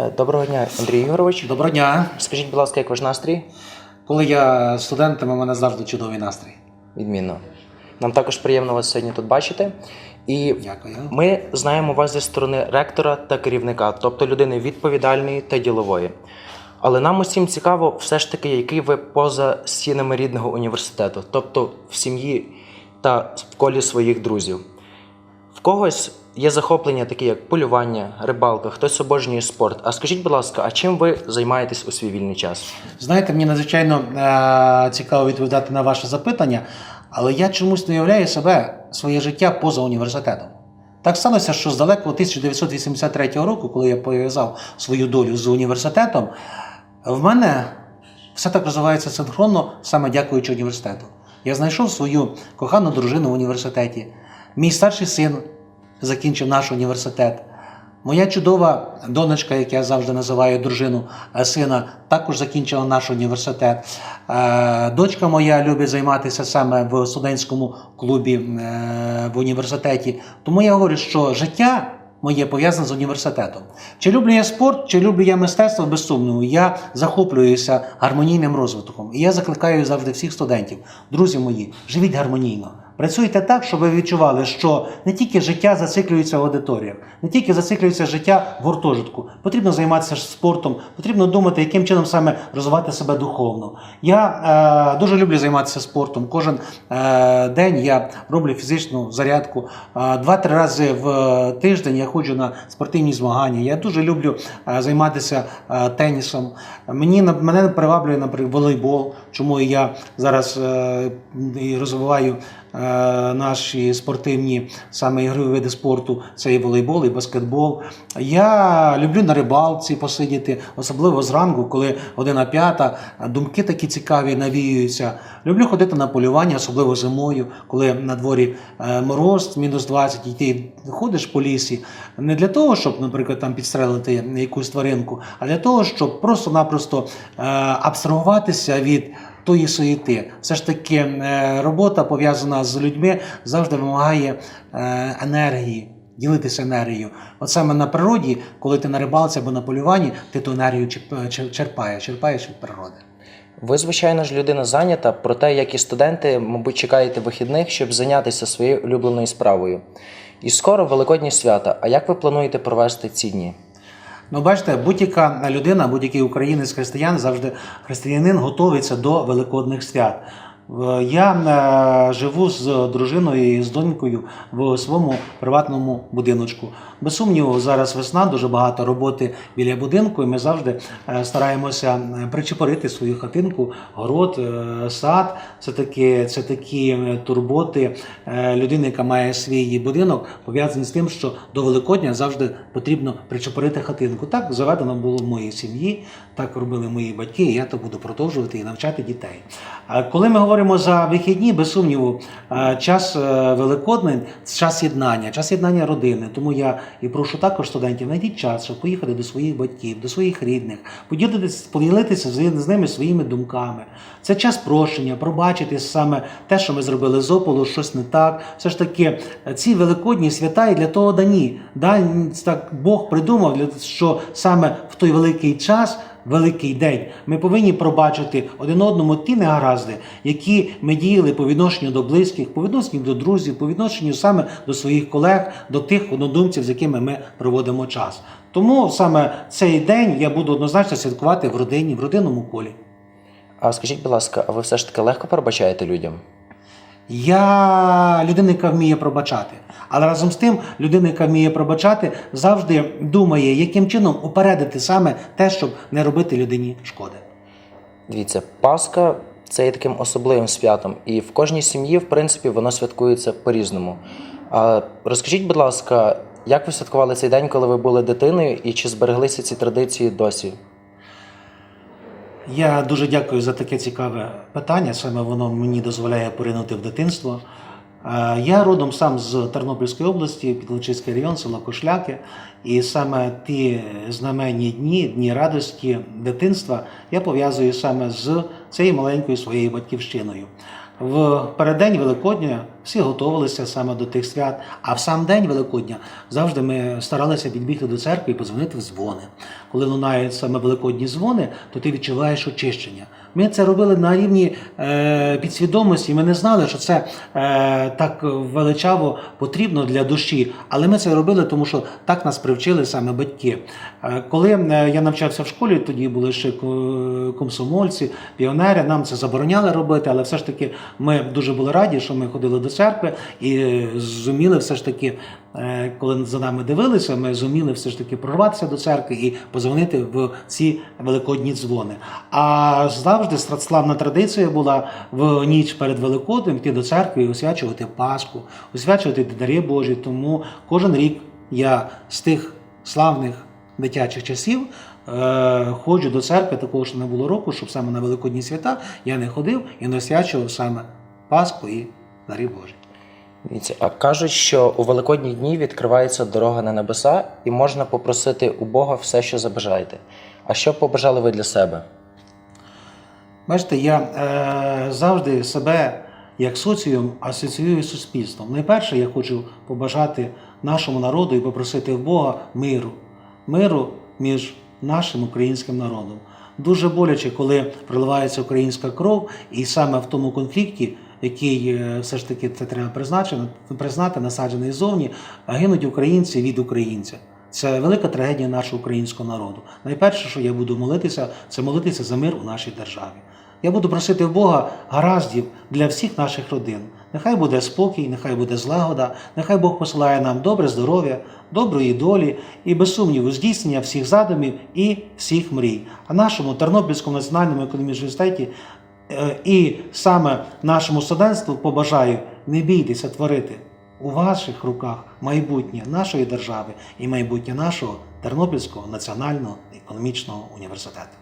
Е, Доброго дня, Андрій Ігорович. Доброго дня. Скажіть, будь ласка, як ваш настрій? Коли я студентом, у мене завжди чудовий настрій. Відмінно. Нам також приємно вас сьогодні тут бачити. І Дякую. ми знаємо вас зі сторони ректора та керівника, тобто людини відповідальної та ділової. Але нам усім цікаво, все ж таки, який ви поза стінами рідного університету, тобто в сім'ї та в колі своїх друзів. В когось є захоплення, такі як полювання, рибалка, хтось обожнює спорт. А скажіть, будь ласка, а чим ви займаєтесь у свій вільний час? Знаєте, мені надзвичайно е- цікаво відповідати на ваше запитання, але я чомусь не уявляю себе, своє життя поза університетом. Так сталося, що з далекого 1983 року, коли я пов'язав свою долю з університетом, в мене все так розвивається синхронно, саме дякуючи університету. Я знайшов свою кохану дружину в університеті. Мій старший син закінчив наш університет. Моя чудова донечка, як я завжди називаю дружину е, сина, також закінчила наш університет. Е, Дочка моя любить займатися саме в студентському клубі е, в університеті. Тому я говорю, що життя моє пов'язане з університетом. Чи люблю я спорт, чи люблю я мистецтво, без сумніву. Я захоплююся гармонійним розвитком. І я закликаю завжди всіх студентів, друзі мої, живіть гармонійно. Працюйте так, щоб ви відчували, що не тільки життя зациклюється в аудиторіях, не тільки зациклюється життя в гуртожитку. Потрібно займатися спортом, потрібно думати, яким чином саме розвивати себе духовно. Я е, дуже люблю займатися спортом. Кожен е, день я роблю фізичну зарядку. Е, Два-три рази в тиждень я ходжу на спортивні змагання. Я дуже люблю е, займатися е, тенісом. Мені мене приваблює, наприклад, волейбол, чому я зараз е, розвиваю е, наші спортивні саме ігрові види спорту. Це і волейбол, і баскетбол. Я люблю на рибалці посидіти, особливо зранку, коли година п'ята, думки такі цікаві навіюються. Люблю ходити на полювання, особливо зимою, коли на дворі е, мороз, мінус 20, і ти ходиш по лісі. Не для того, щоб, наприклад, там підстрелити якусь тваринку, а для того, щоб просто-напросто е, абстрагуватися від тої суєти. Все ж таки, е, робота пов'язана з людьми завжди вимагає е, енергії. Ділитися енергією. От саме на природі, коли ти на рибалці або на полюванні, ти ту енергію черп- черпаєш, черпаєш від природи. Ви, звичайно ж, людина зайнята, проте, як і студенти, мабуть, чекаєте вихідних, щоб зайнятися своєю улюбленою справою. І скоро Великодні свята. А як ви плануєте провести ці дні? Ну, бачите, будь-яка людина, будь-який українець християн, завжди християнин готується до великодних свят. В- Я е, живу з дружиною і з донькою в своєму приватному будиночку. Без сумніву, зараз весна, дуже багато роботи біля будинку, і ми завжди е, стараємося е, причепорити свою хатинку, город, е, сад. Це такі, це такі е, турботи е, людини, яка має свій будинок, пов'язані з тим, що до Великодня завжди потрібно причепорити хатинку. Так заведено було в моїй сім'ї, так робили мої батьки, і я то буду продовжувати і навчати дітей. А коли ми говоримо за вихідні, без сумніву, е, час е, Великодний час єднання, час єднання родини. Тому я і прошу також студентів, знайдіть час, щоб поїхати до своїх батьків, до своїх рідних, поділитися, поділитися з ними своїми думками. Це час прощення, пробачити саме те, що ми зробили з опалу, щось не так. Все ж таки, е, ці великодні свята і для того дані. Да, так Бог придумав, що саме в той великий час. Великий день ми повинні пробачити один одному ті негаразди, які ми діяли по відношенню до близьких, по відношенню до друзів, по відношенню саме до своїх колег, до тих однодумців, з якими ми проводимо час. Тому саме цей день я буду однозначно святкувати в родині, в родинному колі. А скажіть, будь ласка, а ви все ж таки легко пробачаєте людям? Я людина, яка вміє пробачати. Але разом з тим, людина, яка вміє пробачати, завжди думає, яким чином упередити саме те, щоб не робити людині шкоди. Дивіться, Пасха це є таким особливим святом, і в кожній сім'ї, в принципі, воно святкується по-різному. Розкажіть, будь ласка, як ви святкували цей день, коли ви були дитиною, і чи збереглися ці традиції досі? Я дуже дякую за таке цікаве питання. Саме воно мені дозволяє поринути в дитинство. Е, Я родом сам з Тернопільської області, Підлучицький район, село Кошляки. І саме ті знаменні дні, дні радості дитинства я пов'язую саме з цією маленькою своєю батьківщиною. В переддень Великодня всі готувалися саме до тих свят, а в сам день Великодня завжди ми старалися підбігти до церкви і позвонити в дзвони. Коли лунають саме великодні дзвони, то ти відчуваєш очищення. Ми це робили на рівні е, підсвідомості. Ми не знали, що це е, так величаво потрібно для душі. Але ми це робили, тому що так нас привчили саме батьки. Е, коли я навчався в школі, тоді були ще комсомольці, піонери. Нам це забороняли робити, але все ж таки ми дуже були раді, що ми ходили до церкви і зуміли все ж таки, коли за нами дивилися, ми зуміли все ж таки прорватися до церкви і позвонити в ці великодні дзвони. А завжди славна традиція була в ніч перед Великоднем йти до церкви і освячувати Пасху, освячувати дари Божі. Тому кожен рік я з тих славних дитячих часів. е, Ходжу до церкви, такого що не було року, щоб саме на Великодні свята я не ходив і не освячував саме Пасху і дари Божі. А кажуть, що у великодні дні відкривається дорога на небеса, і можна попросити у Бога все, що забажаєте. А що побажали ви для себе? Бачите, я е, завжди себе як соціум асоціюю з суспільством. Найперше, я хочу побажати нашому народу і попросити в Бога миру, миру між нашим українським народом. Дуже боляче, коли проливається українська кров, і саме в тому конфлікті, який е, все ж таки це треба призначено, признати, насаджений зовні, гинуть українці від українця. Це велика трагедія нашого українського народу. Найперше, що я буду молитися, це молитися за мир у нашій державі. Я буду просити в Бога гараздів для всіх наших родин. Нехай буде спокій, нехай буде злагода, нехай Бог посилає нам добре здоров'я, доброї долі і без сумніву здійснення всіх задумів і всіх мрій. А нашому Тернопільському національному економічному університеті і саме нашому студентству побажаю не бійтеся творити у ваших руках майбутнє нашої держави і майбутнє нашого Тернопільського національного економічного університету.